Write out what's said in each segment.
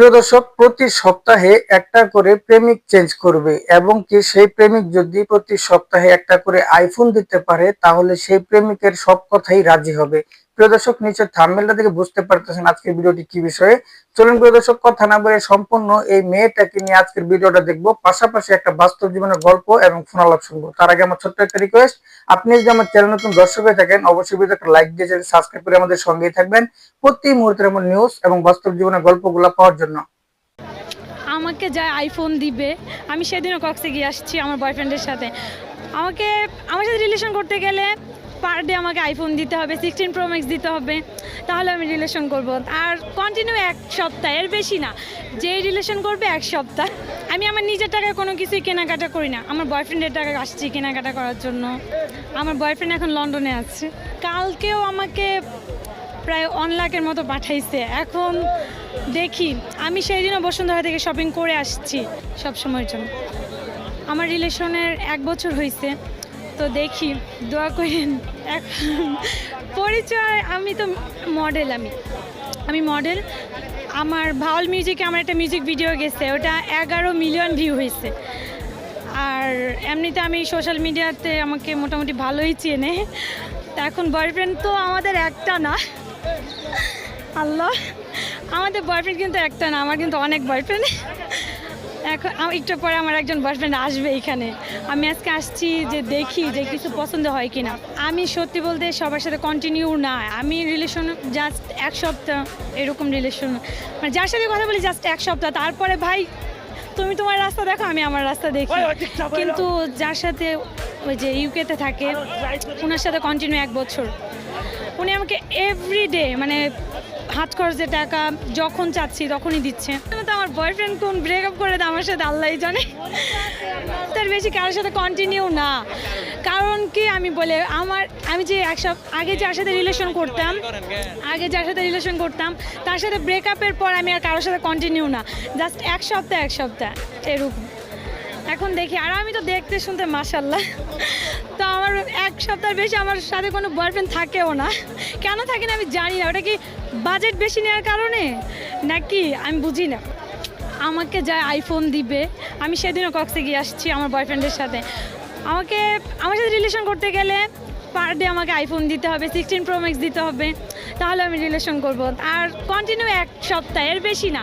প্রিয় দর্শক, প্রতি সপ্তাহে একটা করে প্রেমিক চেঞ্জ করবে এবং কি সেই প্রেমিক যদি প্রতি সপ্তাহে একটা করে আইফোন দিতে পারে, তাহলে সেই প্রেমিকের সব কথাই রাজি হবে। প্রিয় দর্শক নিচে থাম্বনেলটা থেকে বুঝতে পারতেছেন আজকের ভিডিওটি কি বিষয়ে। চলুন প্রিয় দর্শক, কথা না বলে সম্পূর্ণ এই মেয়েটাকে নিয়ে আজকের ভিডিওটা দেখব। পাশাপাশি একটা বাস্তব জীবনের গল্প এবং ফোনালাপ শুনব। তার আগে আমার ছোট্ট একটা রিকোয়েস্ট আপনি যদি আমার চ্যানেল নতুন দর্শক হয়ে থাকেন, অবশ্যই ভিডিওটা লাইক দিয়ে সাবস্ক্রাইব করে আমাদের সঙ্গেই থাকবেন প্রতি মুহূর্তের আমার নিউজ এবং বাস্তব জীবনের গল্পগুলো পাওয়ার জন্য। আমাকে যা আইফোন দিবে, আমি সেদিনও কক্সে গিয়ে আসছি আমার বয়ফ্রেন্ডের সাথে। আমাকে, আমার সাথে রিলেশন করতে গেলে পার ডে আমাকে আইফোন দিতে হবে সিক্সটিন প্রো ম্যাক্স দিতে হবে, তাহলে আমি রিলেশন করব। আর কন্টিনিউ এক সপ্তাহ, এর বেশি না যে রিলেশন করবে এক সপ্তাহ। আমি আমার নিজের টাকায় কোনো কিছুই কেনাকাটা করি না, আমার বয়ফ্রেন্ডের টাকা আসছি কেনাকাটা করার জন্য। আমার বয়ফ্রেন্ড এখন লন্ডনে আছে। কালকেও আমাকে প্রায় ওয়ান লাখের মতো পাঠাইছে। এখন দেখি, আমি সেই দিনও বসুন্ধরা থেকে শপিং করে আসছি সব সময়ের জন্য। আমার রিলেশনের এক বছর হয়েছে তো দেখি, দোয়া করেন। এখন পরিচয়, আমি তো মডেল আমি। আমি মডেল আমার ভাওয়াল মিউজিকে আমার একটা মিউজিক ভিডিও গেছে, ওটা এগারো মিলিয়ন ভিউ হয়েছে। আর এমনিতে আমি সোশ্যাল মিডিয়াতে আমাকে মোটামুটি ভালোই চেনে। তা এখন বয়ফ্রেন্ড তো আমাদের একটা না। আল্লাহ, আমাদের বয়ফ্রেন্ড কিন্তু একটা না, আমার কিন্তু অনেক বয়ফ্রেন্ড এখন একটু পরে আমার একজন বয়ফ্রেন্ড আসবে এখানে। আমি আজকে আসছি যে দেখি যে কিছু পছন্দ হয় কিনা। আমি সত্যি বলতে সবার সাথে কন্টিনিউ না আমি রিলেশন জাস্ট এক সপ্তাহ এরকম রিলেশন মানে যার সাথে কথা বলি জাস্ট এক সপ্তাহ। তারপরে ভাই তুমি তোমার রাস্তা দেখো আমি আমার রাস্তা দেখি। কিন্তু যার সাথে ওই যে ইউকেতে থাকে ওনার সাথে কন্টিনিউ এক বছর। উনি আমাকে এভরিডে মানে হাত খরচের টাকা, যখন চাচ্ছি তখনই দিচ্ছে। তো আমার বয়ফ্রেন্ড কোন ব্রেকআপ করে দেয় আমার সাথে আল্লাহ জানে। তার বেশি কারোর সাথে কন্টিনিউ না। কারণ কি আমি বলে, আমার, আমি যে এক আগে যার সাথে রিলেশন করতাম, আগে যার সাথে রিলেশন করতাম, তার সাথে ব্রেকআপের পর আমি আর কারোর সাথে কন্টিনিউ না। জাস্ট এক সপ্তাহ এক সপ্তাহ, এরকম। এখন দেখি, আর আমি তো দেখতে শুনতে মাসাল্লাহ তো আমার এক সপ্তাহ বেশি আমার সাথে কোনো বয়ফ্রেন্ড থাকেও না। কেন থাকে না আমি জানি না, ওটা কি বাজেট বেশি নেওয়ার কারণে? নাকি আমি বুঝি না। আমাকে যা আইফোন দিবে, আমি সেদিনও কক্সে গিয়ে আসছি আমার বয়ফ্রেন্ডের সাথে। আমাকে, আমার সাথে রিলেশন করতে গেলে পার ডে আমাকে আইফোন দিতে হবে সিক্সটিন প্রো ম্যাক্স দিতে হবে। তাহলে আমি রিলেশন করব। আর কন্টিনিউ এক সপ্তাহ, এর বেশি না।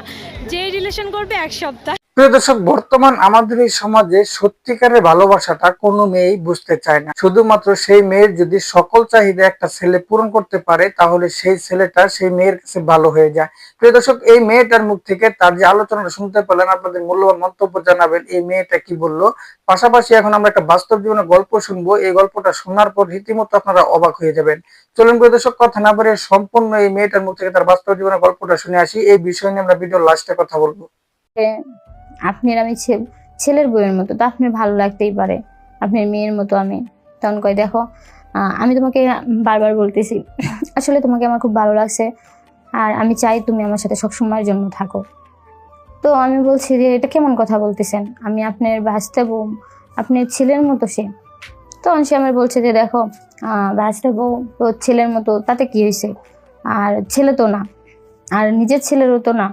যে রিলেশন করবে এক সপ্তাহ। প্রিয় দর্শক, বর্তমান আমাদের এই সমাজে সত্যিকারের ভালোবাসাটা কোনো মেয়েই বুঝতে চায় না। শুধুমাত্র সেই মেয়ের যদি সকল চাহিদা একটা ছেলে পূরণ করতে পারে, তাহলে সেই ছেলেটা সেই মেয়ের কাছে ভালো হয়ে যায়। প্রিয় দর্শক, এই মেয়েটার মুখ থেকে তার যে আলোচনাটা শুনতে পেলেন, আপনাদের মূল্যবান মন্তব্য জানাবেন, এই মেয়েটা কি বলল? পাশাপাশি এখন আমরা একটা বাস্তব জীবনের গল্প শুনব। এই গল্পটা শোনার পর রীতিমতো আপনারা অবাক হয়ে যাবেন। চলুন প্রিয় দর্শক, কথা না বলে সম্পূর্ণ এই মেয়েটার মুখ থেকে তার বাস্তব জীবনের গল্পটা শুনে আসি। এই বিষয় নিয়ে আমরা ভিডিও লাস্টে কথা বলব। যে আপনি আমি ছেলের বইয়ের মতো, তো আপনার ভালো লাগতেই পারে। আপনার মেয়ের মতো আমি। তখন কয়, দেখো আমি তোমাকে বারবার বলতেছি, আসলে তোমাকে আমার খুব ভালো লাগছে। আর আমি চাই তুমি আমার সাথে সবসময়ের জন্য থাকো। তো আমি বলছি যে, এটা কেমন কথা বলতেছেন? আমি আপনার ভাসতে বউ, আপনার ছেলের মতো সে। তখন সে আমার বলছে যে, দেখো ভাসতে বউ, তো ছেলের মতো, তাতে কি হয়েছে আর ছেলে তো না, আর নিজের ছেলেরও তো না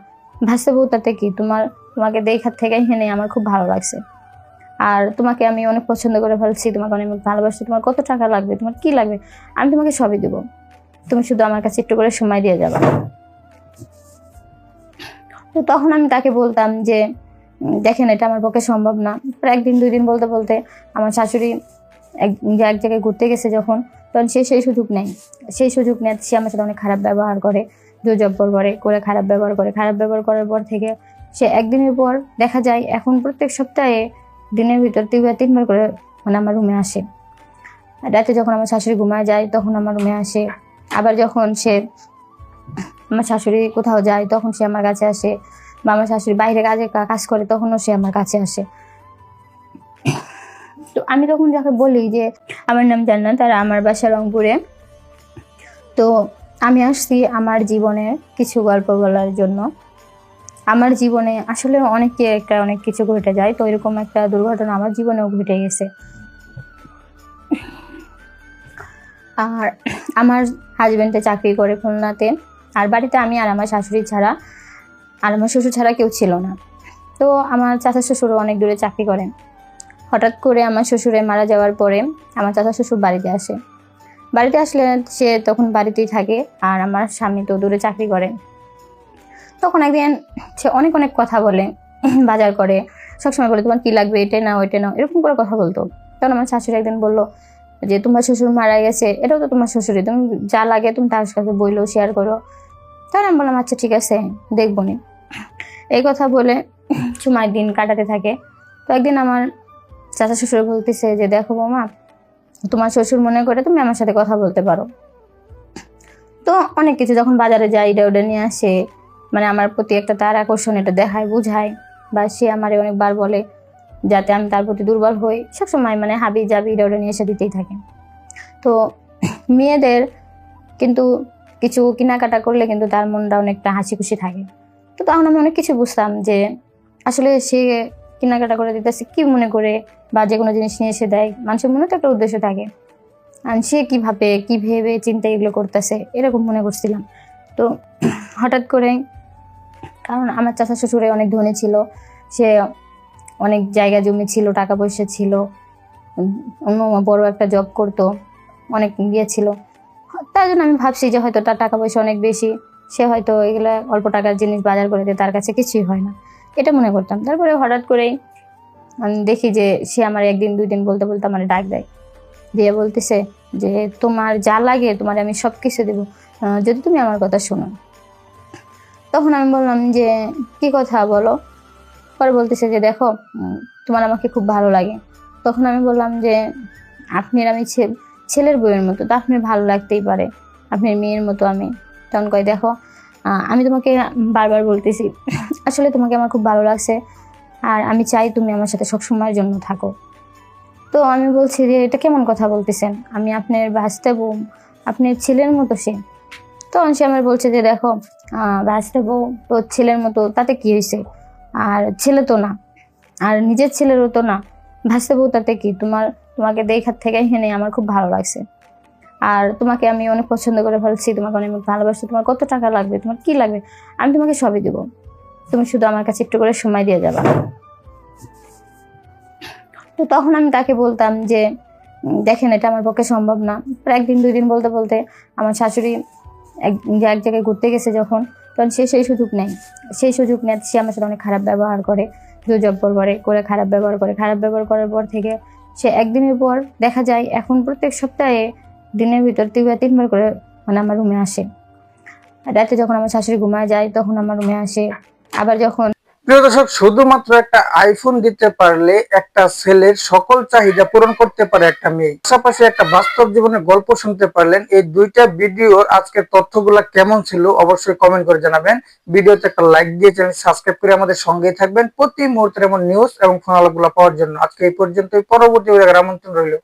ভাসতে বউ তাতে কি? তোমার তোমাকে দেখার থেকে এখানে আমার খুব ভালো লাগছে। আর তোমাকে আমি অনেক পছন্দ করে ফেলছি, তোমাকে অনেক ভালোবাসি, তোমার কত টাকা লাগবে, তোমার কি লাগবে, আমি তোমাকে সবই দেবো। তুমি শুধু আমার কাছে একটু করে সময় দিয়ে যাবে। তো তখন আমি তাকে বলতাম যে দেখেন, এটা আমার পক্ষে সম্ভব না। একদিন, দুই দিন বলতে বলতে আমার শাশুড়ি এক এক জায়গায় ঘুরতে গেছে যখন, তখন সে সেই সুযোগ নেয়। সেই সুযোগ নেয় সে আমার সাথে অনেক খারাপ ব্যবহার করে জোজব্বর করে করে খারাপ ব্যবহার করে, খারাপ ব্যবহার করার পর থেকে সে একদিনের পর দেখা যায়, এখন প্রত্যেক সপ্তাহে দিনের ভিতর তিনবার তিনবার করে মানে আমার রুমে আসে। রাতে যখন আমার শাশুড়ি ঘুমায় যায়, তখন আমার রুমে আসে। আবার যখন সে আমার শাশুড়ি কোথাও যায়, তখন সে আমার কাছে আসে। বা আমার শাশুড়ি বাইরে কাজে কাজ করে, তখনও সে আমার কাছে আসে। তো আমি তখন যাকে বলি যে, আমার নাম জান্নাত আর আমার বাসা রংপুরে। তো আমি আসছি আমার জীবনের কিছু গল্প বলার জন্য। আমার জীবনে আসলে অনেকে একটা অনেক কিছু ঘটে যায়, তো এরকম একটা দুর্ঘটনা আমার জীবনেও ঘটে গেছে। আর আমার হাজব্যান্ডে চাকরি করে খুলনাতে, আর বাড়িতে আমি আর আমার শাশুড়ি ছাড়া, আর আমার শ্বশুর ছাড়া কেউ ছিল না। তো আমার চাচা শ্বশুরও অনেক দূরে চাকরি করেন। হঠাৎ করে আমার শ্বশুরে মারা যাওয়ার পরে আমার চাচা শ্বশুর বাড়িতে আসে। বাড়িতে আসলে সে তখন বাড়িতেই থাকে, আর আমার স্বামী তো দূরে চাকরি করে তখন একদিন সে অনেক অনেক কথা বলে, বাজার করে, সবসময় বলে, তোমার কি লাগবে? এটা নাও এটা নাও। এরকম করে কথা বলতো। তখন আমার শাশুড়ি একদিন বলল যে, তোমার শ্বশুর মারা গেছে, এটাও তো তোমার শ্বশুরই। তুমি যা লাগে তুমি তার সাথে বইলো শেয়ার করো। তখন আমি বললাম আচ্ছা ঠিক আছে, দেখব নি। এই কথা বলে সময় দিন কাটাতে থাকে। তো একদিন আমার চাচা শ্বশুর বলতেছে যে, দেখো বৌমা, তোমার শ্বশুর মনে করে তুমি আমার সাথে কথা বলতে পারো। তো অনেক কিছু, যখন বাজারে যাই, এটা ওটা নিয়ে আসে মানে আমার প্রতি একটা তার আকর্ষণ, এটা দেখায়, বুঝায়। বা সে আমারে অনেকবার বলে যাতে আমি তার প্রতি দুর্বল হই। সবসময় মানে হাবি জাবি এটা ওটা নিয়ে এসে দিতেই থাকে। তো মেয়েদের কিন্তু কিছু কেনাকাটা করলে কিন্তু তার মনটা অনেকটা হাসি খুশি থাকে। তো তখন আমি অনেক কিছু বুঝতাম যে আসলে সে কেনাকাটা করে দিতেছে কি মনে করে বা যে কোনো জিনিস নিয়ে এসে দেয়। মানুষের মনে তো একটা উদ্দেশ্য থাকে। আর সে কীভাবে, কী ভেবে চিন্তা এগুলো করতেছে, এরকম মনে করছিলাম। তো হঠাৎ করে কারণ আমার চাচা শ্বশুরে অনেক ধনী ছিল, সে অনেক জায়গা জমি ছিল টাকা পয়সা ছিল অন্য বড় একটা জব করতো, অনেক ইয়ে ছিল। তার জন্য আমি ভাবছি যে হয়তো তার টাকা পয়সা অনেক বেশি, সে হয়তো এগুলো অল্প টাকার জিনিস বাজার করে দিয়ে, তার কাছে কিছুই হয় না। এটা মনে করতাম। তারপরে হঠাৎ করেই আমি দেখি যে সে আমার একদিন, দুই দিন বলতে বলতে আমার ডাক দেয়। দিয়ে বলতেছে যে, তোমার যা লাগে তোমার আমি সব কিছু দেবো যদি তুমি আমার কথা শোনো। তখন আমি বললাম যে, কি কথা বলো? পরে বলতেছে যে, দেখো তোমার আমাকে খুব ভালো লাগে। তখন আমি বললাম যে আপনি আর আমি ছেলের বইয়ের মতো, তো আপনার ভালো লাগতেই পারে, আপনার মেয়ের মতো আমি। তখন কয়, দেখো আমি তোমাকে বারবার বলতেছি, আসলে তোমাকে আমার খুব ভালো লাগছে, আর আমি চাই তুমি আমার সাথে সবসময়ের জন্য থাকো। তো আমি বলছি যে, এটা কেমন কথা বলতেছেন? আমি আপনার ভাসতে বউ আপনার ছেলের মতো সে। তখন সে আমার বলছে যে, দেখো ভাসতে তো ছেলের মতো, তাতে কি হয়েছে? আর ছেলে তো না, আর নিজের ছেলেরও তো না। ভাসতে বউ, তাতে কি? তোমার, তোমাকে দেখার থেকে এখানে আমার খুব ভালো লাগছে। আর তোমাকে আমি অনেক পছন্দ করে ফেলছি, তোমাকে অনেক ভালোবাসি। তোমার কত টাকা লাগবে? তোমার কি লাগবে? আমি তোমাকে সবই দেবো। তুমি শুধু আমার কাছে একটু করে সময় দিয়ে যাবা। তো তখন আমি তাকে বলতাম যে দেখেন, এটা আমার পক্ষে সম্ভব না। প্রায় একদিন, দুই দিন বলতে বলতে আমার শাশুড়ি এক এক জায়গায় ঘুরতে গেছে যখন, তখন সে সেই সুযোগ নেয়। সেই সুযোগ নেয় সে আমার সাথে অনেক খারাপ ব্যবহার করে জোজব্বর করে করে খারাপ ব্যবহার করে। খারাপ ব্যবহার করার পর থেকে সে একদিনের পর দেখা যায়, এখন প্রত্যেক সপ্তাহে দিনের ভিতর দুইবার তিনবার করে মানে আমার রুমে আসে। রাতে যখন আমার শাশুড়ি ঘুমায় যায়, তখন আমার রুমে আসে। আবার যখন প্রিয় দর্শক, শুধুমাত্র একটা আইফোন দিতে পারলে একটা ছেলের সকল চাহিদা পূরণ করতে পারে একটা মেয়ে। পাশাপাশি একটা বাস্তব জীবনের গল্প শুনতে পারলেন। এই দুইটা ভিডিওর আজকের তথ্যগুলা কেমন ছিল অবশ্যই কমেন্ট করে জানাবেন। ভিডিওতে একটা লাইক দিয়ে চ্যানেল সাবস্ক্রাইব করে আমাদের সঙ্গেই থাকবেন। প্রতি মুহূর্তের এমন নিউজ এবং ফোনালাগুলো পাওয়ার জন্য আজকে এই পর্যন্তই। পরবর্তী আমন্ত্রণ রইল।